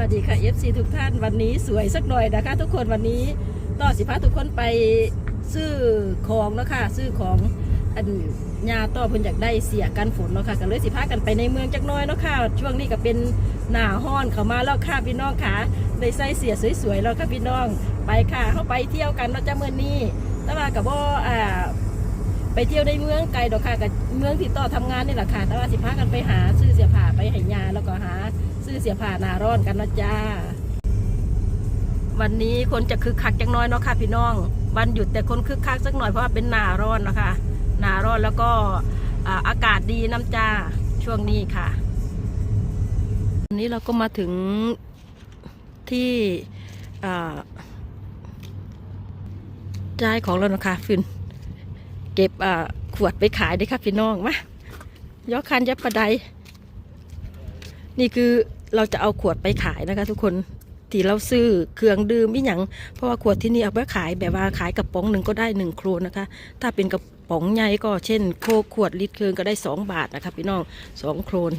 วัสดีค่ะ FC ทุกท่านวันนี้สวยสักหน่อยนะคะ ทุกคนวันนี้ต่อสิพาทุกคนไปซื้อของเนาะคะซื้อของอันยาต่อเพิ่นอยากได้เสียกันฝนเนาะค่ะก็เลยสิพากันไปในเมืองจักหน้อยเนาะค่ะช่วงนี้ก็เป็นหน้าห้อนเข้ามาแล้วค่ะพี่น้องค่ะได้ใส่เสียสวยๆแล้วค่ะพี่น้องไปค่ะเข้าไปเที่ยวกันเนาะจ้าเมื่อนี้แต่ว่ากับว่าอ่าไปเที่ยวในเมืองไกลดอกค่ะกับเมืองที่ต่อทำงานนี่แหละค่ะแต่ว่าสิพากันไปหาซื้อเสียผ้าไปให้ยาแล้วก็หา ซื้อเสียผ้านาร้อนกันนะจ้า วันนี้คนจะคึกคักจังน้อยเนาะค่ะพี่น้อง วันหยุดแต่คนคึกคักสักหน่อยเพราะว่าเป็นหนาร้อนนะคะหนาร้อนแล้วก็อากาศดีน้ำจ้าช่วงนี้ค่ะวันนี้เราก็มาถึงที่จ่ายของแล้วนะคะฟินเก็บขวดไปขายได้ครับพี่น้องมายกคันยับประไดนี่คือ เราจะเอาขวดไปขายนะคะ ทุกคนที่เราซื้อเครื่องดื่มอีหยังเพราะว่าขวดที่นี่เอาไปขายแบบว่าขายกระป๋องหนึ่งก็ได้หนึ่งโครนนะคะ ถ้าเป็นกระป๋องใหญ่ก็เช่น โคขวดลิตรเครื่องก็ได้สองบาทนะคะพี่น้องสองโครน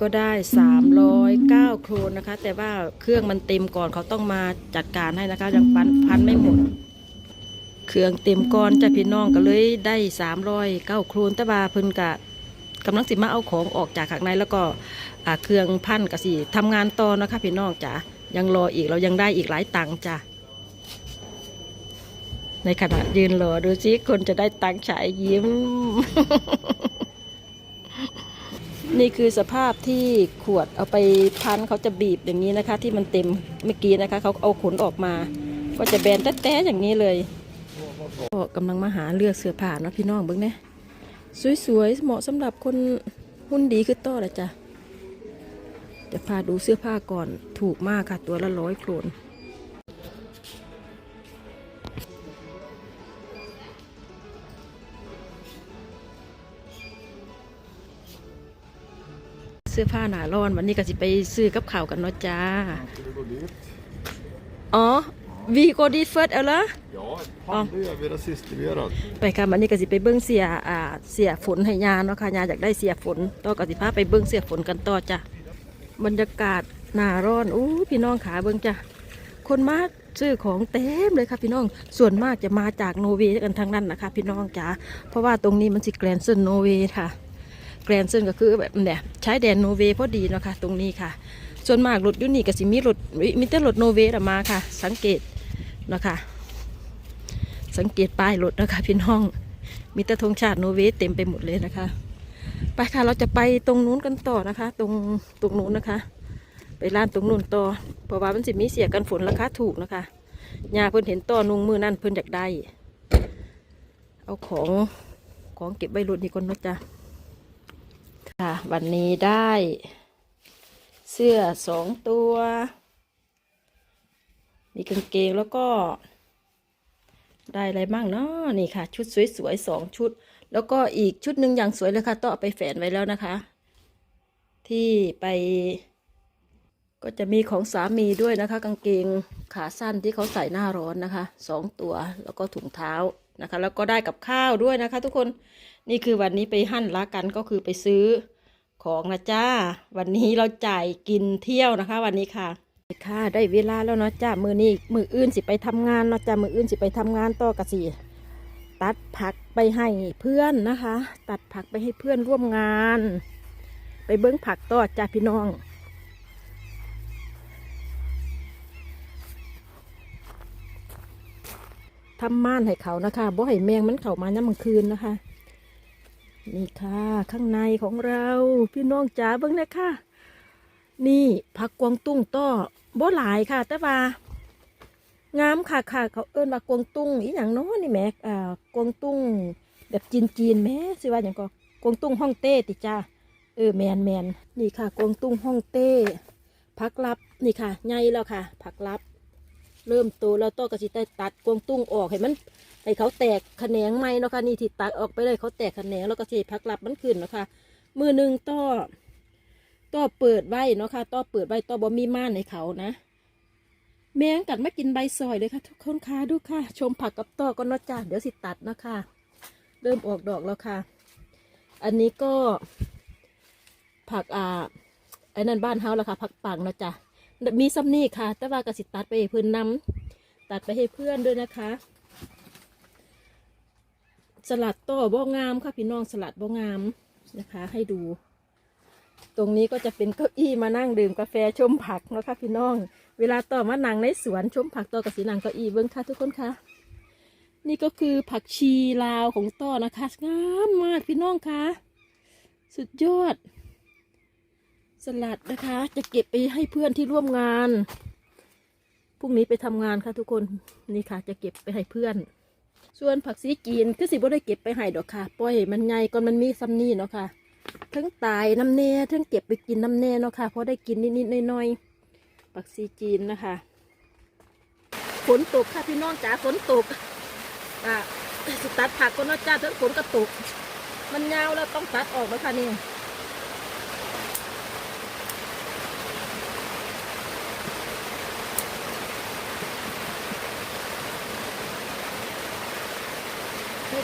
ก็ได้ 309 โครนนะคะ แต่ว่าเครื่องมันเต็มก่อนเขาต้องมาจัดการให้นะคะยังพันพันไม่หมด เครื่องเต็มก่อนจะพี่น้องก็เลยได้ 309 โครนแต่ว่าเพิ่นกะกำลังสิมาเอาของออกจากข้างในแล้วก็เครื่องพันกะสิทำงานต่อนะคะพี่น้องจ้ะยังรออีกเรายังได้อีกหลายตังค์จ้ะในขณะยืนรอดูซิคนจะได้ตังค์ฉายยิ้ม นี่คือสภาพที่ขวดเอาไปพันเขาจะบีบอย่างนี้นะคะ ที่มันเต็มเมื่อกี้นะคะเขาเอาขนออกมา ก็จะแบนแต๊ะๆอย่างนี้เลยก็กำลังมาหาเลือกเสื้อผ้าเนาะพี่น้องเบิ้งเนี่ยสวยๆเหมาะสำหรับคนหุ่นดีคือต้อละจ้ะจะพาดูเสื้อผ้าก่อนถูกมากค่ะตัวละร้อยโครน สื้อผ้าหนาร้อน วันนี้ก็สิไปซื้อกับข่าวกันเนาะจ้า Ska vi gå dit? อ๋อวีโกดีเฟิร์สเอาละ Ja, fan det gör vi rasisterat. ไปค่ะวันนี้ก็สิไปเบิ้งเสียอ่าเสียฝนให้ยาเนาะค่ะยาอยากได้เสียฝนต่อก็สิพาไปเบิ้งเสียฝนกันต่อจ้ะบรรยากาศหนาร้อนอู้พี่น้องขาเบิ้งจ้ะคนมาซื้อของเต็มเลยค่ะพี่น้องส่วนมากจะมาจากโนเวย์กันทั้งนั้นนะคะ พี่น้องจ๋าเพราะว่าตรงนี้มันสิแกรนเซนโนเวย์ค่ะ แกรนเซนก็คือแบบเนี่ยใช้แดนโนเวย์พอดีเนาะค่ะตรงนี้ค่ะ ส่วนมากรถยุนี่ก็สิมีรถมีแต่รถโนเวย์มาค่ะ สังเกตเนาะค่ะสังเกตป้ายรถนะคะพี่น้อง มีแต่ธงชาติโนเวย์เต็มไปหมดเลยนะคะไปค่ะเราจะไปตรงนู้นกันต่อนะคะ ตรงตรงนู้นนะคะ ไปร้านตรงนู้นต่อเพราะว่ามันสิมีเสียกันฝนราคาถูกนะคะยาเพิ่นเห็นต่อนุงมือนั่นเพิ่นอยากได้ เอาของของเก็บไว้รถนี่ก่อนนะจ๊ะ ค่ะ วันนี้ได้เสื้อสองตัว มีกางเกงแล้วก็ ได้อะไรบ้างเนาะนี่ค่ะ ชุดสวยๆสองชุด แล้วก็อีกชุดหนึ่งอย่างสวยเลยค่ะต้องเอาไปแฝนไว้แล้วนะคะ ที่ไป ก็จะมีของสามีด้วยนะคะ กางเกงขาสั้นที่เขาใส่หน้าร้อนนะคะสองตัวแล้วก็ถุงเท้านะคะ แล้วก็ได้กับข้าวด้วยนะคะ ทุกคน นี่คือวันนี้ไปหั่นละกันก็คือไปซื้อของนะจ้า วันนี้เราจ่ายกินเที่ยวนะคะ วันนี้ค่ะค่ะได้เวลาแล้วเนาะจ้ามือนี้มืออื่นสิไปทำงานเนาะจ้ามืออื่นสิไปทำงานต่อกะสิตัดผักไปให้เพื่อนนะคะ ตัดผักไปให้เพื่อนร่วมงาน ไปเบิ้งผักต่อจ้าพี่น้องทำม่านให้เขานะคะบ่ให้แมงมันเข้ามาย่ำกลางคืนนะคะ นี่ค่ะ ข้างในของเราพี่น้องจ๋าเบิ้งนะคะนี่ผักกวางตุ้งต้อบ่หลายค่ะ แต่ว่างามค่ะค่ะ เขาเอิ้นว่ากวางตุ้งอีหยังเนาะนี่แม่อ่ากวางตุ้งแบบจีนจีนแม่สิว่าอย่างก็กวางตุ้งฮ่องเต้ติจ้าเออแมนแมนนี่ค่ะกวางตุ้งฮ่องเต้ผักลับนี่ค่ะใหญ่แล้วค่ะผักลับ เริ่มโตแล้วต้อกระสิได้ตัดกวางตุ้งออกให้มัน ให้เขาแตกแขนงไหมเนาะค่ะนี่ที่ตัดออกไปเลยเขาแตกแขนงแล้วก็เทผักลับมันขึ้นเนาะค่ะมือหนึ่งต้อต้อเปิดไว้เนาะค่ะต้อเปิดไว้ต้อบ่มีม่านให้เขานะแมงกัดมากินใบซอยเลยค่ะ ทุกคนค่ะดูค่ะ ชมผักกับต้อก็นาจ้าเดี๋ยวสิตัดนะคะเริ่มออกดอกแล้วค่ะ อันนี้ก็ ผักอ่าไอ้นั่นบ้านเฮาแล้วค่ะผักปังเนาะจ้ะมีซัมนี่ค่ะ แต่ว่ากสิตัดไปให้เพื่อนน้ำตัดไปให้เพื่อนด้วยนะคะ สลัดโต้บ่งามค่ะพี่น้องสลัดบ่งามนะคะ ให้ดู ตรงนี้ก็จะเป็นเก้าอี้มานั่งดื่มกาแฟชมผักเนาะค่ะพี่น้อง เวลาต่อมานั่งในสวนชมผักต่อกับสีนังเก้าอี้เบิ้งค่ะทุกคนค่ะ นี่ก็คือผักชีลาวของต่อนะคะงามมากพี่น้องค่ะ สุดยอด สลัดนะคะ จะเก็บไปให้เพื่อนที่ร่วมงานพรุ่งนี้ไปทำงานค่ะทุกคนนี่ค่ะ จะเก็บไปให้เพื่อน ส่วนผักซีจีนคือสิบ่ได้เก็บไปให้ดอกค่ะ ปล่อยมันใหญ่ก่อนมันมีซัมนี่เนาะค่ะทั้งตายน้ำแน่ทั้งเก็บไปกินน้ำแน่เนาะค่ะเพราะได้กินนิดๆน้อยๆผักซีจีนนะคะฝนตกค่ะพี่น้องจ๋าฝนตกอะสตัดผักก็เนาจ้าทั้งฝนก็ตก มันยาวแล้วต้องตัดออกแล้วค่ะนี่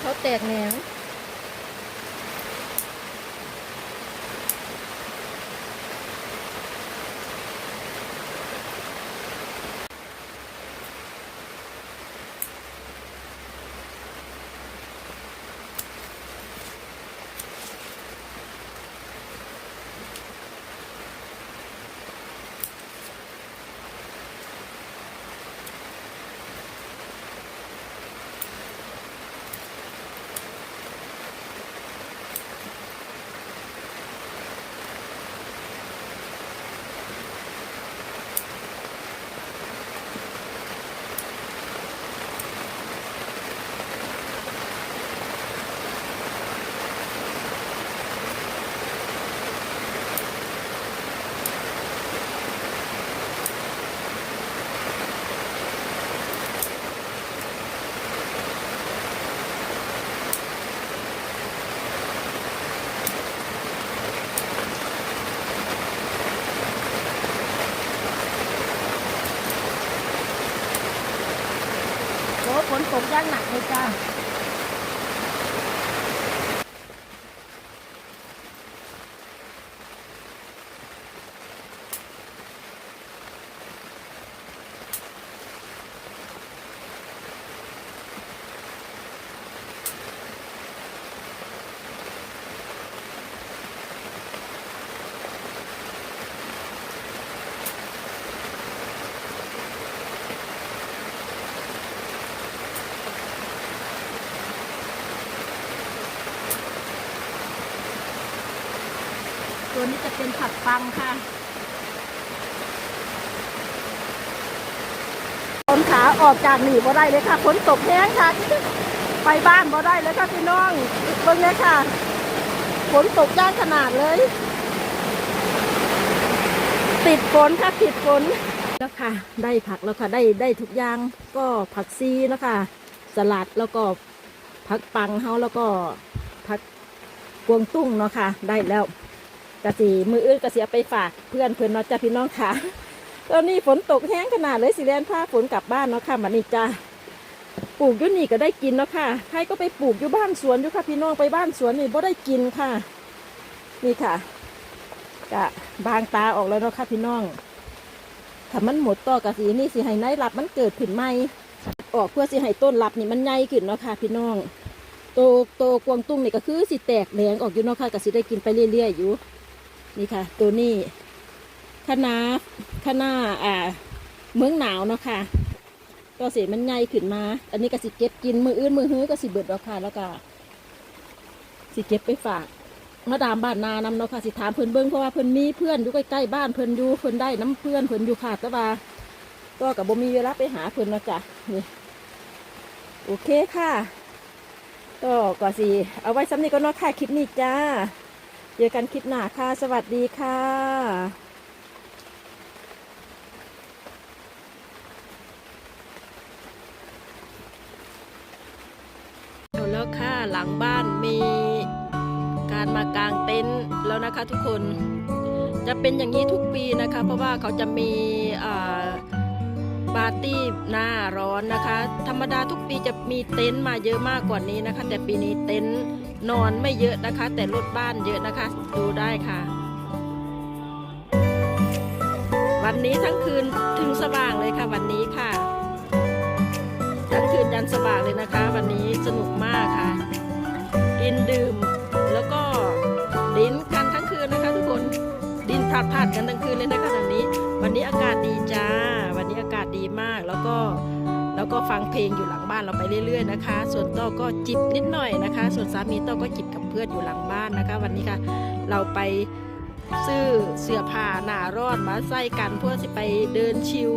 เขาแตกแหนว นตกย่างหนักเลยจ้า ตัวนี้จะ เป็นผังค่ะต้นขาออกจากหนีบ่ได้เลยค่ะฝนตกแห้งค่ะ ไปบ้านบ่ได้เลยค่ะพี่น้องเบิ่งเลยค่ะฝนตกย่างขนาดเลย ติดฝนค่ะติดฝนแล้วค่ะ ได้ผักแล้วค่ะ ได้ได้ทุกอย่างก็ผักซีแล้วค่ะ สลัดแล้วก็ผักปังเฮาแล้วก็ผักกวางตุ้งเนาะค่ะ ได้แล้ว กะสีมืออื่นกะสีเอาไปฝากเพื่อนเพื่อนเนาะจ้าพี่น้องค่ะตอนนี้ฝนตกแห้งขนาดเลยสิแลนผ้าฝนกลับบ้านเนาะค่ะมันนี่จ้าปลูกอยุ่นี่ก็ได้กินเนาะค่ะใครก็ไปปลูกอยู่บ้านสวนอยู่ค่ะ พี่น้องไปบ้านสวนนี่บ่ได้กินค่ะ นี่ค่ะกะบางตาออกแล้วเนาะค่ะพี่น้องถ้ามันหมดต่อกะสีนี่สิให้นรับมันเกิดขึ้นใหม่ออกเพื่อสิให้ต้นรับนี่มันใหญ่ขึ้นเนาะค่ะพี่น้องโตโตกวางตุ้งนี่ก็คือสิแตกแหลงออกอยู่เนาะค่ะก็สิได้กินไปเรื่อยๆอยู่ นี่ค่ะ ตัวนี้คะน้าคะน้าอ่า เมืองหนาวเนาะค่ะก็เสียมันใหญ่ขึ้นมา อันนี้ก็สิเก็บกินมืออื่นมือฮื้อก็สิเบิดแล้วค่ะ แล้วก็สิเก็บไปฝากมาดามบ้านนานำเนาะค่ะสิถามเพิ่อนเบิ้งเพราะว่าเพิ่อนมีเพื่อนอยู่ใกล้ๆบ้านเพิ่อนอยู่เพิ่อนได้น้ำเพื่อนเพิ่อนอยู่ค่ะแต่ว่าก็กับบ่มีเวลาไปหาเพิ่นนะจ้ะนี่โอเคค่ะ ก็ก็สิเอาไว้ซ้ำนี้ก็นอกค่ะคลิปนี้จ้า เจอกันคลิปหน้าค่ะ สวัสดีค่ะแล้วค่ะหลังบ้านมีการมากางเต็นท์แล้วนะคะทุกคนจะเป็นอย่างนี้ทุกปีนะคะ เพราะว่าเขาจะมีอ่า ปาร์ตี้หน้าร้อนนะคะ ธรรมดาทุกปีจะมีเต็นท์มาเยอะมากกว่านี้นะคะ แต่ปีนี้เต็นท์นอนไม่เยอะนะคะ แต่รถบ้านเยอะนะคะ ดูได้ค่ะ วันนี้ทั้งคืนถึงสว่างเลยค่ะวันนี้ค่ะ ทั้งคืนยันสว่างเลยนะคะ วันนี้สนุกมากค่ะ กินดื่มแล้วก็ดิ้นกันทั้งคืนนะคะทุกคน ดิ้นพลาดพลาดกันทั้งคืนเลยนะคะวันนี้ วันนี้อากาศดีจ้า วันนี้อากาศดีมากแล้วก็แล้วก็ฟังเพลงอยู่หลังบ้านเราไปเรื่อย ๆนะคะ ส่วนโต้ก็จิบนิดหน่อยนะคะ ส่วนสามีโต้ก็จิบกับเพื่อนอยู่หลังบ้านนะคะ วันนี้ค่ะเราไปซื้อเสื้อผ้าหนารอนมาใส่กันเพื่อสิไปเดินชิว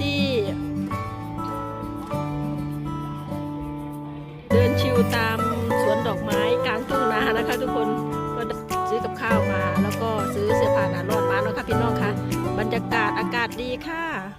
ที่เดินชิวตามสวนดอกไม้กลางทุ่งนานะคะ ทุกคน ซื้อกับข้าวมา แล้วก็ซื้อเสื้อผ้าหนารอดมาเนาะค่ะพี่น้องค่ะ บรรยากาศอากาศดีค่ะ